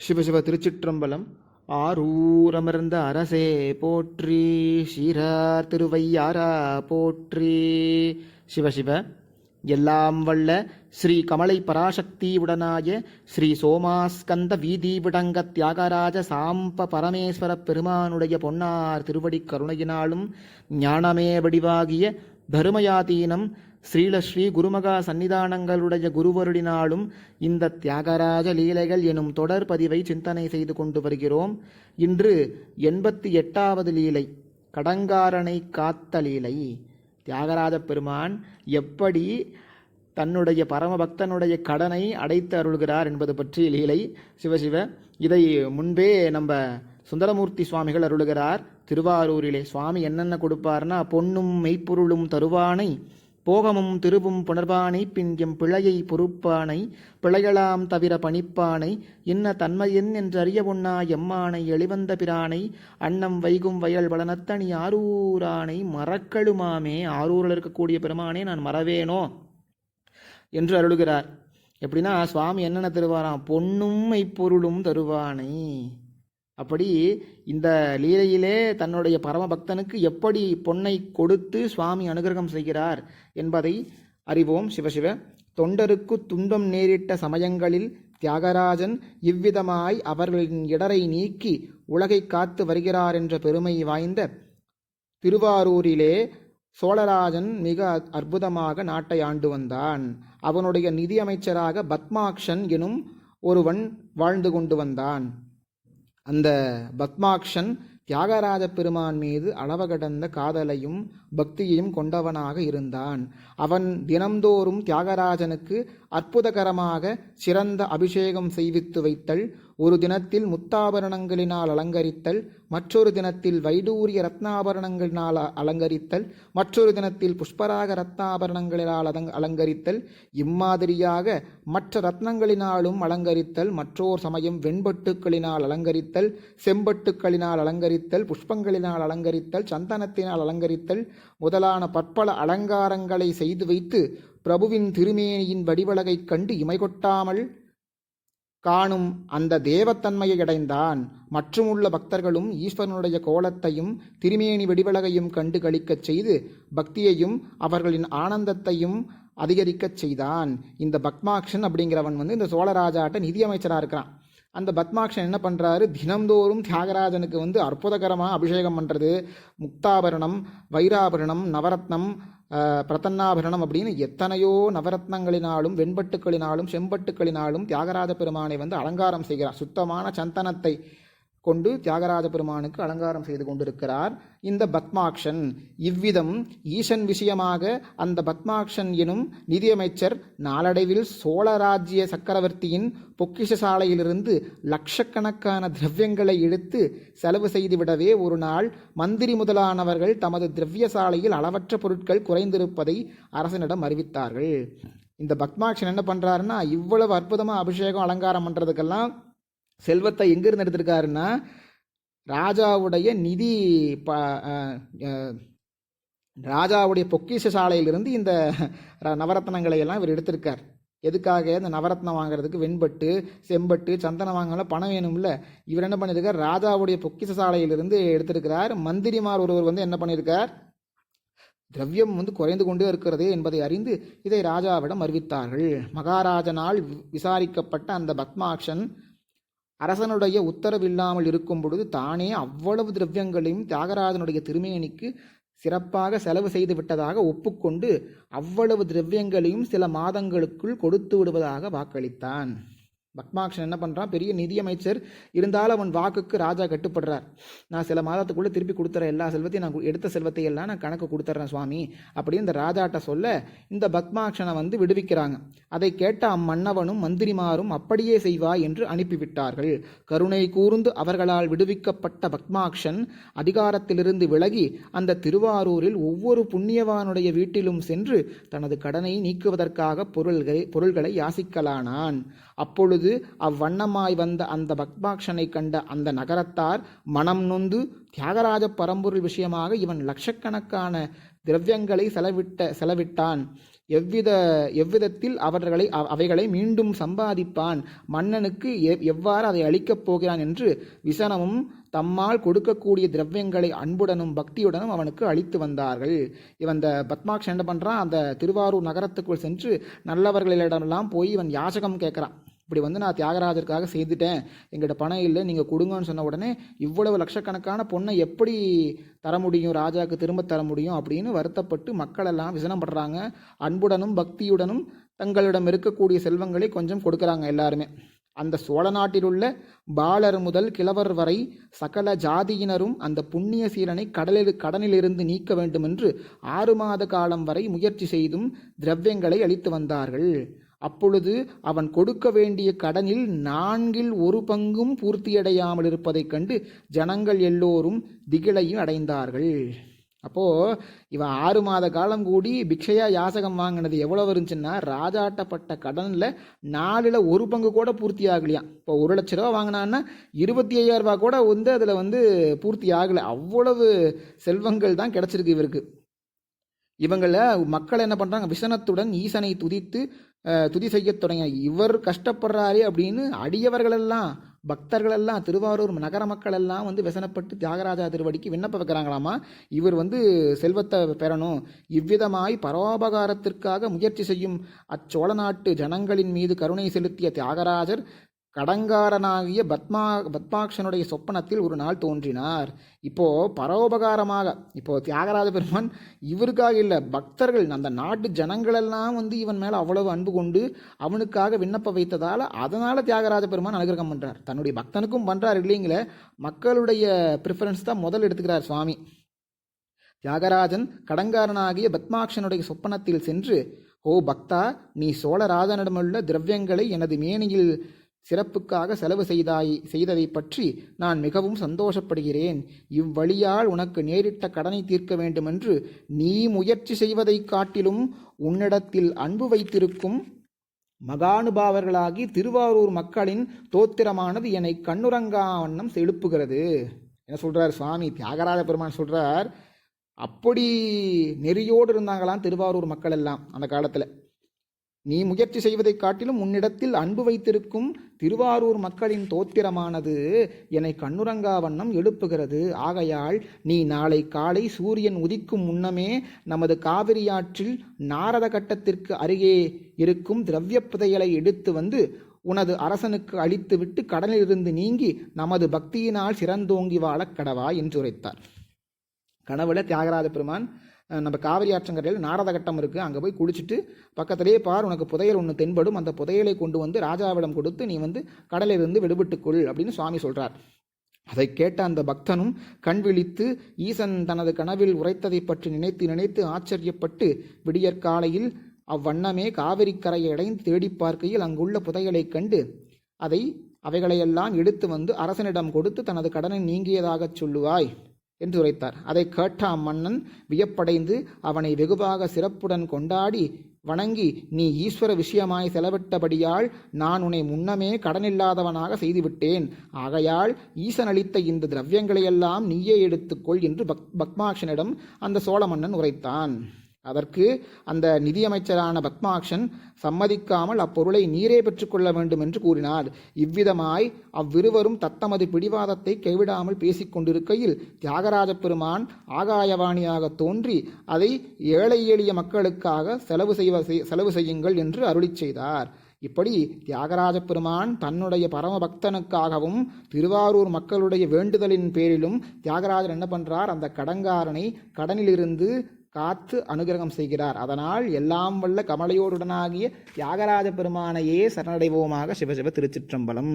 சிவசிவ திருச்சிற்றம்பலம். ஆரூரமர்ந்த அரசே போற்றி. ஷீரார் திருவையாரா போற்றி. சிவசிவ எல்லாம் வல்ல ஸ்ரீ கமலை பராசக்தி உடனாய ஸ்ரீ சோமாஸ்கந்த வீதி விடங்க தியாகராஜ சாம்ப பரமேஸ்வர பெருமானுடைய பொன்னார் திருவடி கருணையினாலும் ஞானமே வடிவாகிய தருமயாதீனம் ஸ்ரீலஸ்ரீ குருமகா சன்னிதானங்களுடைய குருவருடினாலும் இந்த தியாகராஜ லீலைகள் எனும் தொடர் பதிவை சிந்தனை செய்து கொண்டு வருகிறோம். இன்று எண்பத்தி எட்டாவது லீலை கடங்காரனை காத்த லீலை. தியாகராஜ பெருமான் எப்படி தன்னுடைய பரமபக்தனுடைய கடனை அடைத்து அருள்கிறார் என்பது பற்றி லீலை. சிவசிவ இதை முன்பே நம்ம சுந்தரமூர்த்தி சுவாமிகள் அருளுகிறார். திருவாரூரிலே சுவாமி என்னென்ன கொடுப்பார்னா பொன்னும் மெய்ப்பொருளும் தருவானை போகமும் திருவும் புணர்வானை பின் எம் பிழையை பொறுப்பானை பிழையலாம் தவிர பணிப்பானை இன்ன தன்மையென் என்றறிய உண்ணா எம்மானை எளிவந்த பிரானை அன்னம் வைகும் வயல் வளனத்தனி ஆரூரானை மறக்கழுமாமே ஆரூரில் இருக்கக்கூடிய பெருமானே நான் மறவேனோ? என்று அருளுகிறார். எப்படின்னா சுவாமி என்னென்ன தருவாராம்? பொன்னும் மெய்ப்பொருளும் தருவானை. அப்படி இந்த லீலையிலே தன்னுடைய பரமபக்தனுக்கு எப்படி பொன்னை கொடுத்து சுவாமி அனுகிரகம் செய்கிறார் என்பதை அறிவோம். சிவசிவ தொண்டருக்கு துன்பம் நேரிட்ட சமயங்களில் தியாகராஜன் இவ்விதமாய் அவர்களின் இடரை நீக்கி உலகை காத்து வருகிறார் என்ற பெருமை வாய்ந்த திருவாரூரிலே சோழராஜன் மிக அற்புதமாக நாட்டை ஆண்டு வந்தான். அவனுடைய நிதியமைச்சராக பத்மாக்ஷன் எனும் ஒருவன் வாழ்ந்து கொண்டு வந்தான். அந்த பத்மாக்ஷன் தியாகராஜ பெருமான் மீது அளவு கடந்த காதலையும் பக்தியையும் கொண்டவனாக இருந்தான். அவன் தினம்தோறும் தியாகராஜனுக்கு அற்புதகரமாக சிறந்த அபிஷேகம் செய்வித்து வைத்தல் ஒரு தினத்தில் முத்தாபரணங்களினால் அலங்கரித்தல் மற்றொரு தினத்தில் வைடூரிய ரத்னாபரணங்களினால் அலங்கரித்தல் மற்றொரு தினத்தில் புஷ்பராக ரத்னாபரணங்களினால் அலங் அலங்கரித்தல் இம்மாதிரியாக மற்ற ரத்னங்களினாலும் அலங்கரித்தல் மற்றோர் சமயம் வெண்பட்டுக்களினால் அலங்கரித்தல் செம்பட்டுக்களினால் அலங்கரித்தல் புஷ்பங்களினால் அலங்கரித்தல் சந்தனத்தினால் அலங்கரித்தல் முதலான பற்பல அலங்காரங்களை செய்து வைத்து பிரபுவின் திருமேனியின் வடிவழகைக் கண்டு இமைகொட்டாமல் காணும் அந்த தேவத்தன்மையை அடைந்தான். மற்றுமுள்ள பக்தர்களும் ஈஸ்வரனுடைய கோலத்தையும் திருமேனி வெடிவலகையும் கண்டு களிக்கச் செய்து பக்தியையும் அவர்களின் ஆனந்தத்தையும் அதிகரிக்கச் செய்தான். இந்த பத்மாக்ஷன் அப்படிங்கிறவன் வந்து இந்த சோழராஜாட்ட நிதியமைச்சராக இருக்கிறான். அந்த பத்மாக்ஷன் என்ன பண்ணுறாரு தினம்தோறும் தியாகராஜனுக்கு வந்து அற்புதகரமாக அபிஷேகம் பண்ணுறது முக்தாபரணம் வைராபரணம் நவரத்னம் பிரதன்னாபரணம் அப்படின்னு எத்தனையோ நவரத்னங்களினாலும் வெண்பட்டுக்களினாலும் செம்பட்டுக்களினாலும் தியாகராஜ பெருமானை வந்து அலங்காரம் செய்கிறார். சுத்தமான சந்தனத்தை கொண்டு தியாகராஜ பெருமானுக்கு அலங்காரம் செய்து கொண்டிருக்கிறார். இந்த பத்மாக்ஷன் இவ்விதம் ஈசன் விஷயமாக அந்த பத்மாக்ஷன் எனும் நிதியமைச்சர் நாளடைவில் சோழராஜ்ய சக்கரவர்த்தியின் பொக்கிஷ சாலையிலிருந்து லட்சக்கணக்கான திரவியங்களை எடுத்து செலவு செய்துவிடவே ஒரு நாள் மந்திரி முதலானவர்கள் தமது திரவிய சாலையில் அளவற்ற பொருட்கள் குறைந்திருப்பதை அரசனிடம் அறிவித்தார்கள். இந்த பத்மாக்ஷன் என்ன பண்ணுறாருன்னா இவ்வளவு அற்புதமாக அபிஷேகம் அலங்காரம் பண்ணுறதுக்கெல்லாம் செல்வத்தை எங்கிருந்து எடுத்திருக்காருன்னா ராஜாவுடைய நிதி ப ராஜாவுடைய பொக்கிஷ சாலையிலிருந்து இந்த நவரத்னங்களை எல்லாம் இவர் எடுத்திருக்கார். எதுக்காக? இந்த நவரத்னம் வாங்குறதுக்கு வெண்பட்டு செம்பட்டு சந்தனம் வாங்கலாம் பணம் வேணும்ல. இவர் என்ன பண்ணியிருக்கார் ராஜாவுடைய பொக்கிஷ சாலையிலிருந்து எடுத்திருக்கிறார். மந்திரிமார் ஒருவர் வந்து என்ன பண்ணியிருக்கார் திரவியம் வந்து குறைந்து கொண்டே இருக்கிறது என்பதை அறிந்து இதை ராஜாவிடம் அறிவித்தார்கள். மகாராஜனால் விசாரிக்கப்பட்ட அந்த பத்மாக்ஷன் அரசனுடைய உத்தரவில்லாமல் இருக்கும் பொழுது தானே அவ்வளவு திரவியங்களையும் தியாகராஜனுடைய திருமேனிக்கு சிறப்பாக செலவு செய்து விட்டதாக ஒப்புக்கொண்டு அவ்வளவு திரவியங்களையும் சில மாதங்களுக்குள் கொடுத்து விடுவதாக வாக்களித்தான். பக்மாக்ஷன் என்ன பண்ணுறான் பெரிய நிதியமைச்சர் இருந்தாலும் அவன் வாக்குக்கு ராஜா கட்டுப்படுறார். நான் சில மாதத்துக்குள்ளே திருப்பி கொடுத்துற எல்லா செல்வத்தையும் நான் எடுத்த செல்வத்தை எல்லாம் நான் கணக்கு கொடுத்துட்றேன் சுவாமி. அப்படின்னு இந்த ராஜாட்ட சொல்ல இந்த பத்மாக்ஷனை வந்து விடுவிக்கிறாங்க. அதை கேட்ட அம்மன்னவனும் மந்திரிமாரும் அப்படியே செய்வா என்று அனுப்பிவிட்டார்கள். கருணை கூர்ந்து அவர்களால் விடுவிக்கப்பட்ட பத்மாக்ஷன் அதிகாரத்திலிருந்து விலகி அந்த திருவாரூரில் ஒவ்வொரு புண்ணியவானுடைய வீட்டிலும் சென்று தனது கடனை நீக்குவதற்காக பொருள்களை பொருள்களை யாசிக்கலானான். அப்பொழுது அவ்வண்ணமாய் வந்த அந்த பக்பாக்ஷனை கண்ட அந்த நகரத்தார் மனம் நொந்து தியாகராஜ பரம்பொருள் விஷயமாக இவன் லட்சக்கணக்கான திரவியங்களை செலவிட்ட செலவிட்டான். எவ்வித எவ்விதத்தில் அவர்களை அவைகளை மீண்டும் சம்பாதிப்பான். மன்னனுக்கு எவ்- எவ்வாறு அதை அளிக்கப் போகிறான் என்று விசனமும் தம்மால் கொடுக்கக்கூடிய திரவியங்களை அன்புடனும் பக்தியுடனும் அவனுக்கு அளித்து வந்தார்கள். இவன் இந்த பத்மாக்ஷன் என்ன பண்ணுறான் அந்த திருவாரூர் நகரத்துக்குள் சென்று நல்லவர்களிடமெல்லாம் போய் இவன் யாசகம் கேட்குறான். இப்படி வந்து நான் தியாகராஜருக்காக செய்துட்டேன். எங்கிட்ட பணம் இல்லை நீங்கள் கொடுங்கன்னு சொன்ன உடனே இவ்வளவு லட்சக்கணக்கான பொண்ணை எப்படி தர முடியும் ராஜாவுக்கு திரும்ப தர முடியும் அப்படின்னு வருத்தப்பட்டு மக்கள் எல்லாம் விசனம் படுறாங்க அன்புடனும் பக்தியுடனும் தங்களிடம் இருக்கக்கூடிய செல்வங்களை கொஞ்சம் கொடுக்குறாங்க எல்லாருமே. அந்த சோழ நாட்டிலுள்ள பாலர் முதல் கிழவர் வரை சகல ஜாதியினரும் அந்த புண்ணிய சீலனை கடலில் கடனிலிருந்து நீக்க வேண்டும் என்று ஆறு மாத காலம் வரை முயற்சி செய்தும் திரவியங்களை அளித்து வந்தார்கள். அப்பொழுது அவன் கொடுக்க வேண்டிய கடனில் நான்கில் ஒரு பங்கும் பூர்த்தியடையாமல் இருப்பதைக் கண்டு ஜனங்கள் எல்லோரும் திகிலையும் அடைந்தார்கள். அப்போ இவன் ஆறு மாத காலம் கூடி பிக்ஷையா யாசகம் வாங்கினது எவ்வளவு இருந்துச்சுன்னா ராஜாட்டப்பட்ட கடனில் நாலில் ஒரு பங்கு கூட பூர்த்தி ஆகலையாம் இப்போ ஒரு லட்ச ரூபா வாங்கினான்னா இருபத்தி ஐயாயிரம் கூட வந்து அதில் வந்து பூர்த்தி ஆகலை. அவ்வளவு செல்வங்கள் தான் கிடச்சிருக்கு இவருக்கு. இவங்கள மக்கள் என்ன பண்ணுறாங்க விசனத்துடன் ஈசனை துதித்து துதி செய்யத் தொடங்க இவர் கஷ்டப்படுறாரே அப்படின்னு அடியவர்களெல்லாம் பக்தர்களெல்லாம் திருவாரூர் நகர மக்கள் எல்லாம் வந்து விசனப்பட்டு தியாகராஜா திருவடிக்கு விண்ணப்ப வைக்கிறாங்களாமா? இவர் வந்து செல்வத்தை பெறணும். இவ்விதமாய் பரோபகாரத்திற்காக முயற்சி செய்யும் அச்சோழ நாட்டு ஜனங்களின் மீது கருணை செலுத்திய தியாகராஜர் கடங்காரனாகிய பத்மா பத்மாக்ஷனுடைய சொப்பனத்தில் ஒரு நாள் தோன்றினார். இப்போது பரோபகாரமாக இப்போது தியாகராஜ பெருமான் இவருக்காக இல்லை பக்தர்கள் அந்த நாட்டு ஜனங்களெல்லாம் வந்து இவன் மேலே அவ்வளவு அன்பு கொண்டு அவனுக்காக விண்ணப்ப வைத்ததால் அதனால் தியாகராஜ பெருமான் அனுகிரகம் பண்ணுறார் தன்னுடைய பக்தனுக்கும் பண்ணுறார் இல்லைங்களே மக்களுடைய ப்ரிஃபரன்ஸ் தான் முதல் எடுத்துக்கிறார் சுவாமி. தியாகராஜன் கடங்காரனாகிய பத்மாக்ஷனுடைய சொப்பனத்தில் சென்று ஓ பக்தா நீ சோழராஜனிடமுள்ள திரவியங்களை எனது மேனியில் சிறப்புக்காக செலவு செய்தாய் செய்ததை பற்றி நான் மிகவும் சந்தோஷப்படுகிறேன். இவ்வழியால் உனக்கு நேரிட்ட கடனை தீர்க்க வேண்டுமென்று நீ முயற்சி செய்வதைக் காட்டிலும் உன்னிடத்தில் அன்பு வைத்திருக்கும் மகானுபாவர்களாகி திருவாரூர் மக்களின் தோத்திரமானது என்னை கண்ணுரங்கா வண்ணம் செழுப்புகிறது என்ன சொல்றார் சுவாமி? தியாகராஜ பெருமான் சொல்றார் அப்படி நெறியோடு இருந்தாங்களாம் திருவாரூர் மக்கள் எல்லாம் அந்த காலத்தில். நீ முயற்சி செய்வதைக் காட்டிலும் உன்னிடத்தில் அன்பு வைத்திருக்கும் திருவாரூர் மக்களின் தோத்திரமானது என்னை கண்ணுரங்கா வண்ணம் எழுப்புகிறது. ஆகையால் நீ நாளை காலை சூரியன் உதிக்கும் முன்னமே நமது காவிரியாற்றில் நாரத கட்டத்திற்கு அருகே இருக்கும் திரவிய புதையலை எடுத்து வந்து உனது அரசனுக்கு அளித்துவிட்டு கடலிலிருந்து நீங்கி நமது பக்தியினால் சிறந்தோங்கி வாழக் கடவா என்று உரைத்தார் கனவுல தியாகராஜ பெருமான் நம்ம காவிரி ஆற்றங்கரையில் நாரத கட்டம் இருக்குது அங்கே போய் குளிச்சுட்டு பக்கத்திலேயே பார் உனக்கு புதையல் ஒன்று தென்படும். அந்த புதையலை கொண்டு வந்து ராஜாவிடம் கொடுத்து நீ வந்து கடலிலிருந்து விடுபட்டுக்கொள் அப்படின்னு சுவாமி சொல்கிறார் அதை கேட்ட அந்த பக்தனும் கண் விழித்து ஈசன் தனது கனவில் உரைத்ததை பற்றி நினைத்து நினைத்து ஆச்சரியப்பட்டு விடியற்காலையில் அவ்வண்ணமே காவிரிக்கரையை அடைந்து தேடிப் பார்க்கையில் அங்குள்ள புதையலைக் கண்டு அதை அவைகளையெல்லாம் எடுத்து வந்து அரசனிடம் கொடுத்து தனது கடனை நீங்கியதாகச் சொல்லுவாய். என்று உரைத்தார். அதை கேட்ட அம்மன்னன் வியப்படைந்து அவனை வெகுவாக சிறப்புடன் கொண்டாடி வணங்கி நீ ஈஸ்வர விஷயமாய் செலவிட்டபடியால் நான் உன்னை முன்னமே கடனில்லாதவனாக செய்துவிட்டேன். ஆகையால் ஈசன் அளித்த இந்த திரவியங்களையெல்லாம் நீயே எடுத்துக்கொள் என்று பக் பக்மாக்ஷனிடம் அந்த சோழ மன்னன் உரைத்தான். அதற்கு அந்த நிதியமைச்சரான பத்மாக்ஷன் சம்மதிக்காமல் அப்பொருளை நீரே பெற்றுக்கொள்ள வேண்டும் என்று கூறினார். இவ்விதமாய் அவ்விருவரும் தத்தமது பிடிவாதத்தை கைவிடாமல் பேசிக் கொண்டிருக்கையில் தியாகராஜ பெருமான் ஆகாயவாணியாக தோன்றி அதை ஏழை எளிய மக்களுக்காக செலவு செய்வ செய்- செலவு செய்யுங்கள் என்று அருளிச் செய்தார். இப்படி தியாகராஜ பெருமான் தன்னுடைய பரம பக்தனுக்காகவும் திருவாரூர் மக்களுடைய வேண்டுதலின் பேரிலும் தியாகராஜர் என்ன பண்றார்? அந்த கடங்காரனை கடனிலிருந்து காத்து அனுகிரகம் செய்கிறார். அதனால் எல்லாம் வல்ல கமலையோருடனாகிய தியாகராஜ பெருமானையே சரணடைவோமாக சிவசிவ திருச்சிற்றம்பலம்.